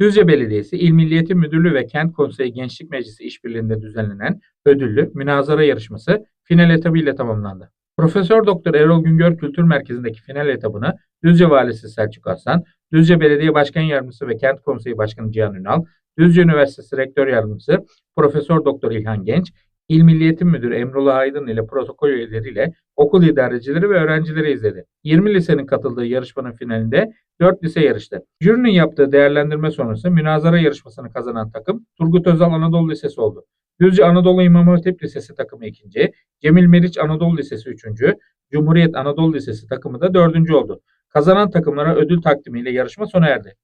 Düzce Belediyesi, İl Milli Eğitim Müdürlüğü ve Kent Konseyi Gençlik Meclisi işbirliğinde düzenlenen ödüllü münazara yarışması final etabı ile tamamlandı. Profesör Doktor Erol Güngör Kültür Merkezi'ndeki final etabını Düzce Valisi Selçuk Arslan, Düzce Belediye Başkan Yardımcısı ve Kent Konseyi Başkanı Cihan Ünal, Düzce Üniversitesi Rektör Yardımcısı Profesör Doktor İlhan Genç, İl Milli Müdürü Emrullah Aydın ile protokol üyeleriyle okul idarecileri ve öğrencileri izledi. 20 lisenin katıldığı yarışmanın finalinde 4 lise yarıştı. Jürinin yaptığı değerlendirme sonrası münazara yarışmasını kazanan takım Turgut Özal Anadolu Lisesi oldu. Düzce Anadolu İmam Hatip Lisesi takımı ikinci, Cemil Meriç Anadolu Lisesi üçüncü, Cumhuriyet Anadolu Lisesi takımı da dördüncü oldu. Kazanan takımlara ödül takdimiyle yarışma sona erdi.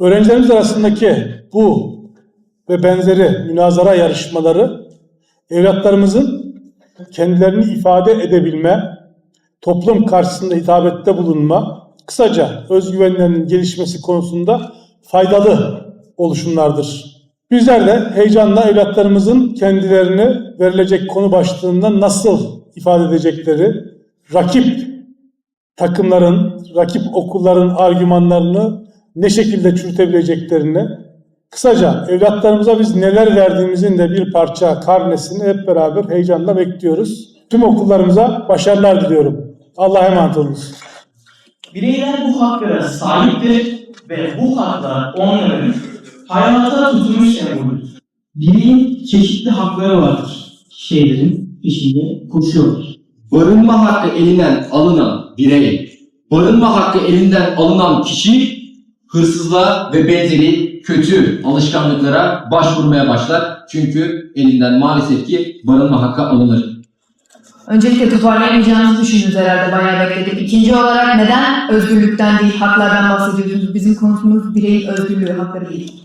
Öğrencilerimiz arasındaki bu ve benzeri münazara yarışmaları evlatlarımızın kendilerini ifade edebilme, toplum karşısında hitabette bulunma, kısaca özgüvenlerinin gelişmesi konusunda faydalı oluşumlardır. Bizler de heyecanla evlatlarımızın kendilerini verilecek konu başlığında nasıl ifade edecekleri, rakip takımların, rakip okulların argümanlarını ne şekilde çürütebileceklerini, kısaca evlatlarımıza biz neler verdiğimizin de bir parça karnesini hep beraber heyecanla bekliyoruz. Tüm okullarımıza başarılar diliyorum. Allah'a emanet olunuz. Bireyler bu haklara sahiptir ve bu haklar onların hayata tutunmuş sembolüdür. Bireyin çeşitli hakları vardır. Şeylerin peşinde koşuyorlar. Barınma hakkı elinden alınan birey, barınma hakkı elinden alınan kişi hırsızlığa ve benzeri kötü alışkanlıklara başvurmaya başlar. Çünkü elinden maalesef ki barınma hakkı alınır. Öncelikle toparlayamayacağınızı düşündünüz herhalde bayağı bekledik. İkinci olarak neden özgürlükten değil haklardan bahsediyorsunuz? Bizim konumuz bireyin özgürlüğü, hakları değil.